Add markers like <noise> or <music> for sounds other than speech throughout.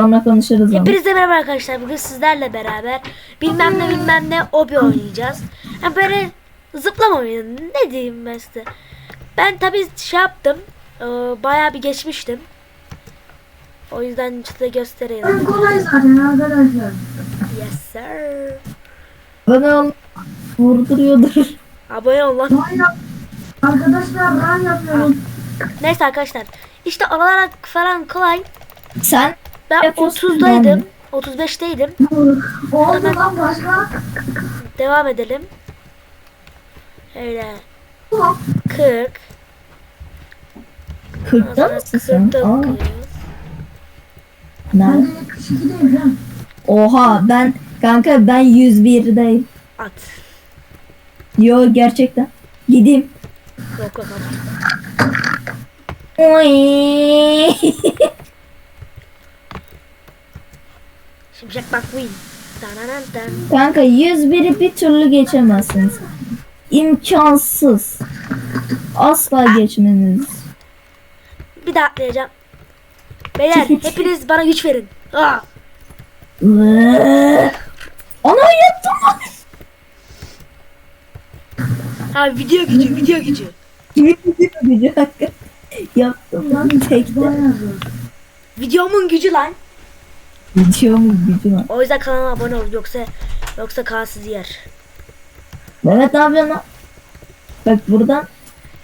Sonra konuşuruz. Hepinize merhaba arkadaşlar. Bugün sizlerle beraber bilmem ne bilmem ne obi oynayacağız. Yani böyle zıplama oyunu. Ne diyeyim ben size. Ben tabii şey yaptım. e, Bayağı bir geçmiştim. O yüzden size göstereyim. En kolay zaten arkadaşlar. Yes sir. Bana vurduruyordur. Abone ol lan. Arkadaşlar run yapıyorum. Neyse arkadaşlar. İşte olarak falan kolay. Sen Ben Yapıyorsun 30'daydım. yani. 35'teydim. Oldu lan başka. Devam edelim. Öyle. Tamam. 40. 40'ta mısın sen? Aa, 49. Ben nerede? de 72'deyim lan. Oha ben kanka ben 101'deyim. At. Yo gerçekten. Gideyim. Yok yok at. Oy. <laughs> McQueen. Dananantan. kanka 101'i bir türlü geçemezsin sen. İmkansız. Asla geçmeniz. Bir daha atlayacağım. Beyler hepiniz bana güç verin. Aa, Vıı. Ana yaptım ha, video gücü, video gücü. Gücü <laughs> hakkı. Yaptım lan zor. Videomun gücü lan. Videomun gücü var. O yüzden kanalıma abone ol yoksa yoksa kan sizi yer. Mehmet yapıyorsun lan? Bak buradan.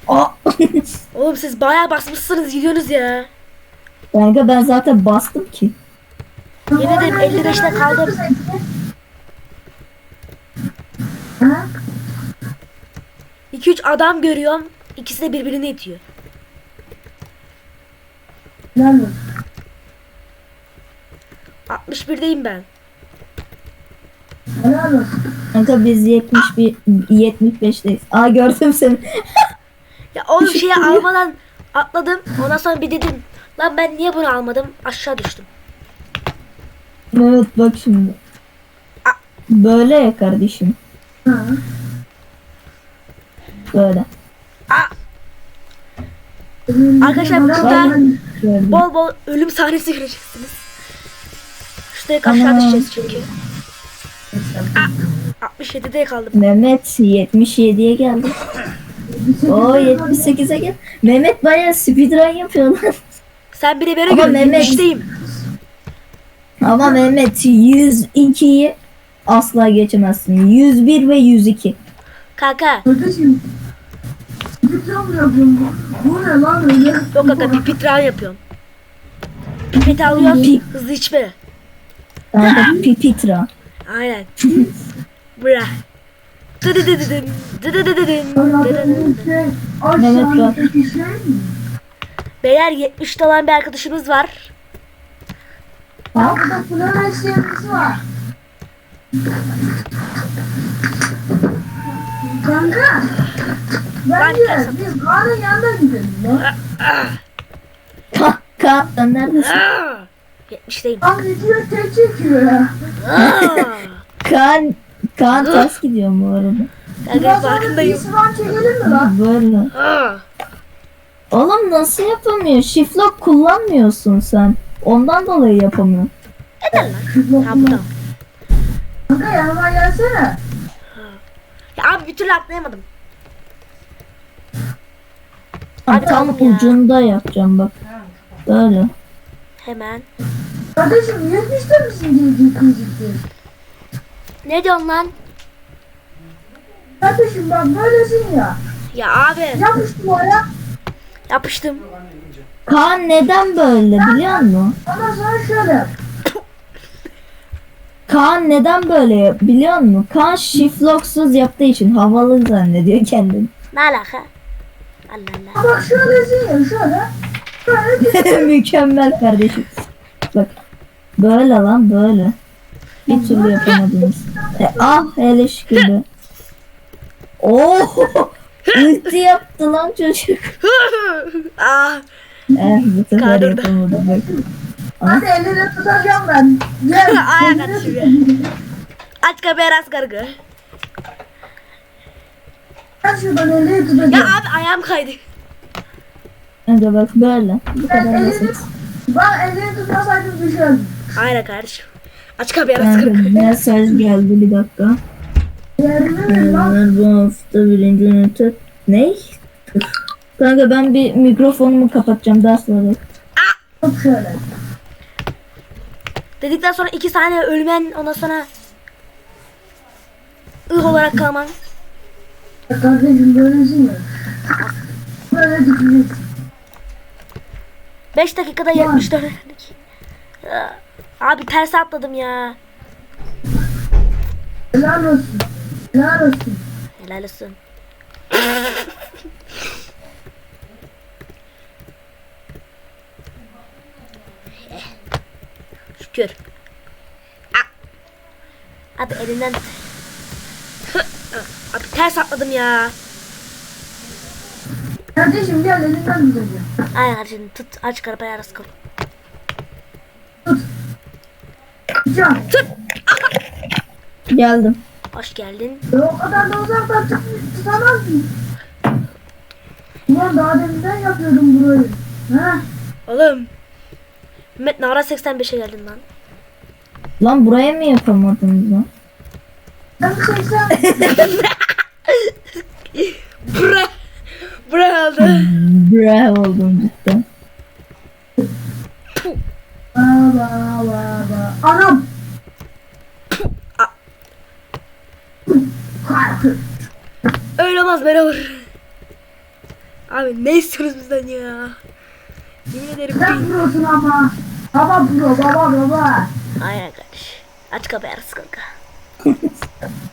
Aa. <laughs> Oğlum siz bayağı basmışsınız gidiyorsunuz ya. Kanka ben zaten bastım ki. Yemin ederim 55'te kaldım. Ha? 2-3 adam görüyorum. İkisi de birbirini itiyor. Olsun. 61'deyim ben. Olsun. Kanka biz 71 75'teyiz. Aa gördüm seni. <laughs> Ya oğlum <laughs> şeyi almadan atladım. Ondan sonra bir dedim. Lan ben niye bunu almadım? Aşağı düştüm. Mehmet bak şimdi. Böyle ya kardeşim. Ha. Böyle. Arkadaşlar Bana burada-. Bol bol ölüm sahnesi göreceksiniz. Direkt aşağı Ana. düşeceğiz çünkü. Aa, 67'de kaldım. Mehmet 77'ye geldi. <laughs> Oo 78'e gel. Mehmet bayağı speedrun yapıyor lan. Sen biri beni Ama gör. Mehmet- 73'teyim. Ama Mehmet 102'yi asla geçemezsin. 101 ve 102. Kanka. Kardeşim. Lütfen mi yapıyorum bu? Bu ne lan öyle? Yok kanka pipit run yapıyorum. Pipeti alıyorum. Hızlı içme. Kanka <laughs> pipitra. Aynen. Bra. Dıdıdıdıdın, dıdıdıdıdın, Mehmet bak. mi? Beyler 70'te olan bir arkadaşımız var. Ya burada Flores yerimiz var. Kanka. Bence Kanka. biz Kaan'ın yanına gidelim ya. Ka Kaan sen neredesin? Aa, 70'teyim. Kaan gidiyor tek çekiyor ya. Aa. <laughs> Kaan, Kaan ters gidiyor bu arada. Kanka Biraz sonra bir farkındayım. sıvan çekelim mi lan? Böyle. Aa. Oğlum nasıl yapamıyor? Shift lock kullanmıyorsun sen. Ondan dolayı yapamıyor. Neden lan? Ha bu da. Kanka yanıma gelsene. Ya abi bir türlü atlayamadım. Abi Abi tam ya. ucunda yapacağım bak. Böyle. Hemen. Kardeşim 70'te misin diye gözüktü. Ne diyorsun lan? Kardeşim bak böylesin ya. Ya abi Yapış duvara. yapıştım. Kaan neden böyle biliyor musun? Ondan sonra şöyle. Kaan neden böyle biliyor musun? Kaan shift locksuz yaptığı için havalı zannediyor kendini. Ne alaka? Allah Allah. Bak şöylesin ya şöyle. <laughs> Mükemmel kardeşim. Bak. Böyle lan böyle. Bir türlü yapamadınız. E, ah hele şükür be. Oo! Ulti yaptı lan çocuk. ah. Eh bu sefer Kaldırdı. yapamadı bak. Hadi elini tutacağım ben. Gel. Ayak elini tut. Aç kapıyı rast kargı. Ben şuradan elini tutacağım. Ya abi ayağım kaydı. Önce bak böyle. Bu kadar basit. ben elini tutmasaydım düşerdim. Aynen kardeşim. Aç kapıyı arası. mesaj geldi bir dakika. Yerine lan. Ben bu hafta birinci ünite... Ne? Kanka ben bir mikrofonumu kapatacağım ders var. Bak şöyle. Dedikten sonra iki saniye ölmen ondan sonra ıh olarak kalman. Kardeşim böylesin ya. Böyle düşüneceksin. 5 dakikada 74 öğrendik. Ya, Abi ters atladım ya. Helal olsun. Helal olsun. Helal olsun. Eh, Şükür. Ah. Abi elinden... Abi ters atladım ya. Kardeşim gel elinden tutacağım. Ay kardeşim tut aç karapayı arası kal. Can. Geldim. Hoş geldin. E o kadar da uzaktan tut, tutamaz mıyım? Ulan daha deminden yapıyordum burayı. Ha? Oğlum. Mehmet Nara 85'e geldin lan. Lan buraya mı yapamadınız lan? Ben bir çeksem. <laughs> Bura oldu. Bravo <laughs> oldum cidden. Ba ba ba ba. Anam. Öyle olmaz böyle olur. Abi ne istiyorsunuz bizden ya? Yemin ederim. Sen prosun ama. Baba pro baba baba. Aynen kardeş. Aç kapıyı arası kanka. <laughs>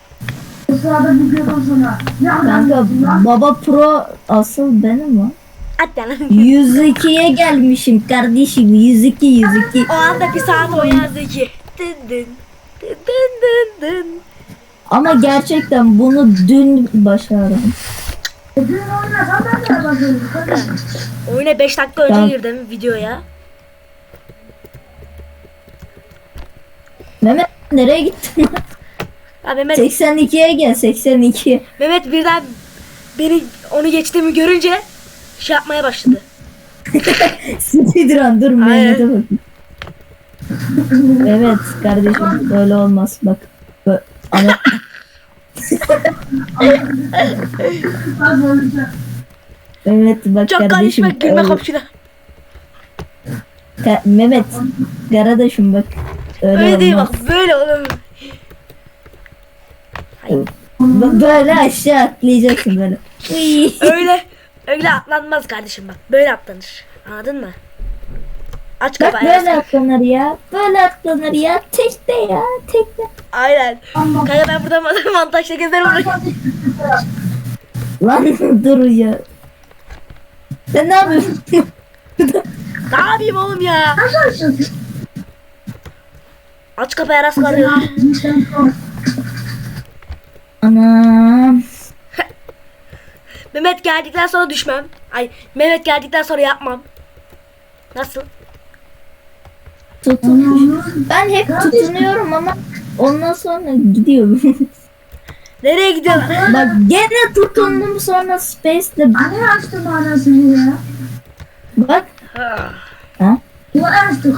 Sırada görüyorum sana. Ne Kanka lan? baba pro asıl benim lan. Hadi lan. 102'ye gelmişim kardeşim 102 102. o anda bir saat o yazdı ki. Dın dın. Dın dın dın dın. Ama gerçekten bunu dün başardım. E, Dün ben de. Oyuna 5 dakika önce Tamam. girdim videoya. Mehmet nereye gittin? <laughs> Abi Mehmet, 82'ye gel 82. Mehmet birden beni onu geçtiğimi görünce şey yapmaya başladı. <laughs> Speedrun dur Mehmet'e bakayım. Evet kardeşim böyle olmaz bak. Bö- Ama <laughs> evet bak Çok kardeşim. karışma gülme öyle- komşuna. Ka- Mehmet kardeşim bak. Öyle, Öyle değil olmaz. bak böyle oğlum. Böyle aşağı atlayacaksın böyle. Öyle öyle atlanmaz kardeşim bak. Böyle atlanır. Anladın mı? Aç Bak kapıyı. böyle atlanır ya. Böyle atlanır ya. Tekte ya. Tekte. Aynen. Kanka ben burada <laughs> montajla gezerim. Lan dur ya. Sen ne yapıyorsun? Ne yapayım oğlum ya? Aç kapıyı aras kalıyor. Anam. Mehmet geldikten sonra düşmem. Ay Mehmet geldikten sonra yapmam. Nasıl? Tutun. Ben hep tutunuyorum ama ondan sonra gidiyorum. <laughs> Nereye gidiyorsun? Bak gene tutundum sonra space'de Anne açtım anasını ya. bak. Ah. Ha? Ulan açtık.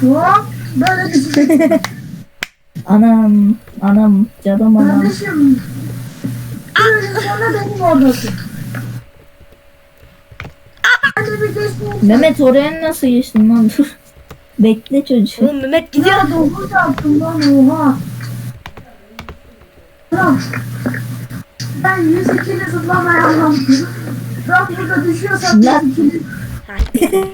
Hop. Böyle düşecek. <laughs> Anam. Anam. Canım anam. Kardeşim. Sonra benim oradasın. Hadi bir geçmeyin. Mehmet oraya nasıl geçtin lan dur. Bekle çocuk. Oğlum Mehmet gidiyor. Ya dokuz yaptım lan oha. Lan. Ben 102'li zıplamaya anlamıştım. Ben burada düşüyorsam Lan. 102'li.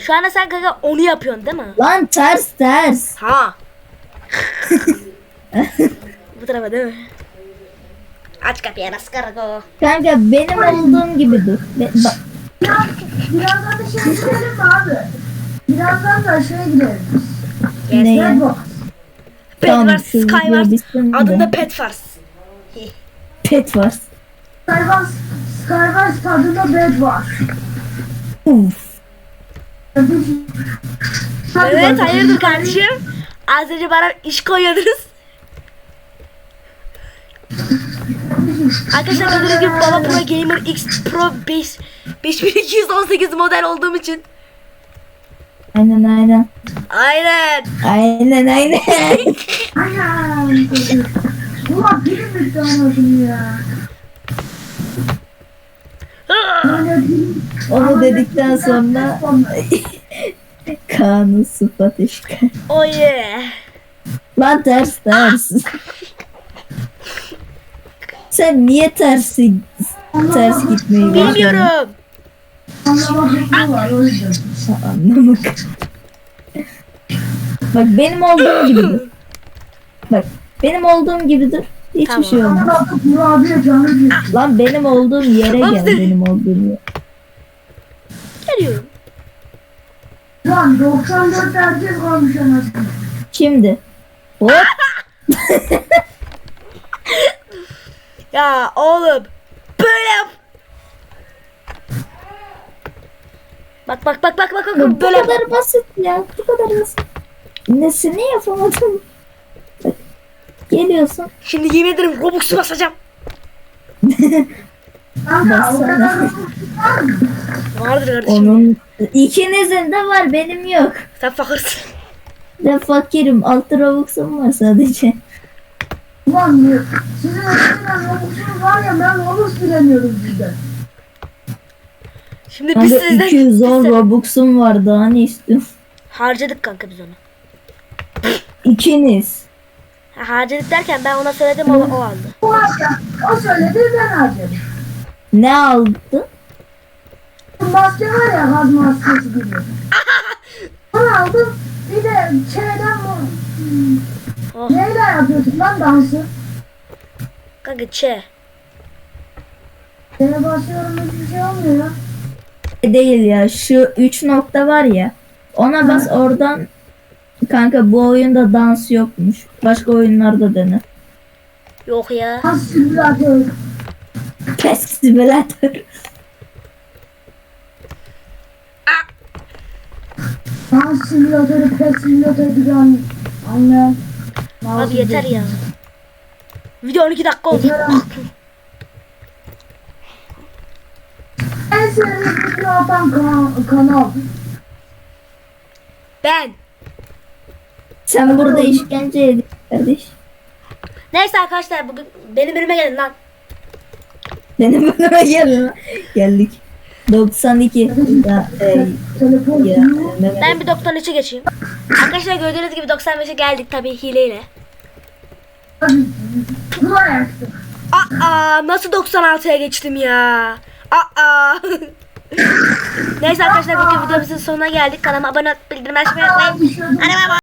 Şu anda sen kanka onu yapıyorsun değil mi? Lan ters ters. Ha. Bu tarafa değil mi? Aç kapıyı aras kargo. Kanka benim olduğum gibi dur. Be- bak. Birazdan da şey gidelim mi abi? Birazdan da şeye gidelim. Neye? Redbox. Pet Tamam, bitsin de. Adında Pet Fars. Pet var. Skywars, Skywars tadında bed var. Uf. Evet hayırdır kardeşim? Az önce bana iş koyuyordunuz. Arkadaşlar gördüğünüz gibi Baba Pro Gamer X Pro 5 5218 model olduğum için Aynen aynen. Aynen. Aynen aynen. Aynen. Ulan bitti anasını ya. Onu dedikten sonra <laughs> Kaan'ın sıfat eşkal. Oh yeah. Lan ters ters. Sen niye tersi ters gitmeyi? Bilmiyorum. Anlamak. Bak benim olduğum gibi dur. Bak benim olduğum gibi dur. Hiçbir Tamam. şey olmaz. Lan benim olduğum yere gel benim olduğum yere. Geliyorum. Lan 94 herkes kalmış anasını. Şimdi. Hop. <laughs> Ya oğlum. Böyle yap. Bak bak bak bak bak bak Bu böyle. kadar basit ya. Bu kadar basit. Nesini yapamadım? Bak, Geliyorsun. Şimdi yemin ederim Robux'u basacağım. <laughs> Kanka o Baksana. Vardır kardeşim. Onun ikinizin de var benim yok. Sen fakırsın. Ben fakirim. Altı robux'um var sadece. Ulan sizin eskiden yolculuğunuz var ya ben Robux bilemiyorum sizden. Şimdi biz de sizden 210 biz robux'um var daha ne istiyorsun? harcadık kanka biz onu. İkiniz. Ha, harcadık derken ben ona söyledim o, o aldı. Ya o söyledi ben harcadım. Ne aldın? Maske var ya gaz maskesi gibi. Onu aldım bir de şeyden bu Oh. neyle yapıyorsun lan dansı? Kanka çe. Şeye basıyorum hiçbir şey olmuyor. Değil ya şu 3 nokta var ya. Ona bas oradan Kanka bu oyunda dans yokmuş. Başka oyunlarda dene. Yok ya. Simülatör. Pes simülatör. Dans simülatörü, pet simülatörü gibi an- anlayan. Abi yeter ya. Video 12 dakika oldu. Yeter abi. En sevdiğim video atan kan- kanal. Ben. Sen burada işkence edin kardeş. Neyse arkadaşlar bugün benim önüme gelin lan. Benim bölüme gelin. Geldik. 92. Ya, e, ya, Mehmet- Ben bir 93'e geçeyim. Arkadaşlar gördüğünüz gibi 95'e geldik tabii hileyle. Aa nasıl 96'ya geçtim ya? Aa. <laughs> Neyse arkadaşlar bugün videomuzun sonuna geldik. Kanalıma abone olup bildirim açmayı unutmayın. Hadi bay bay.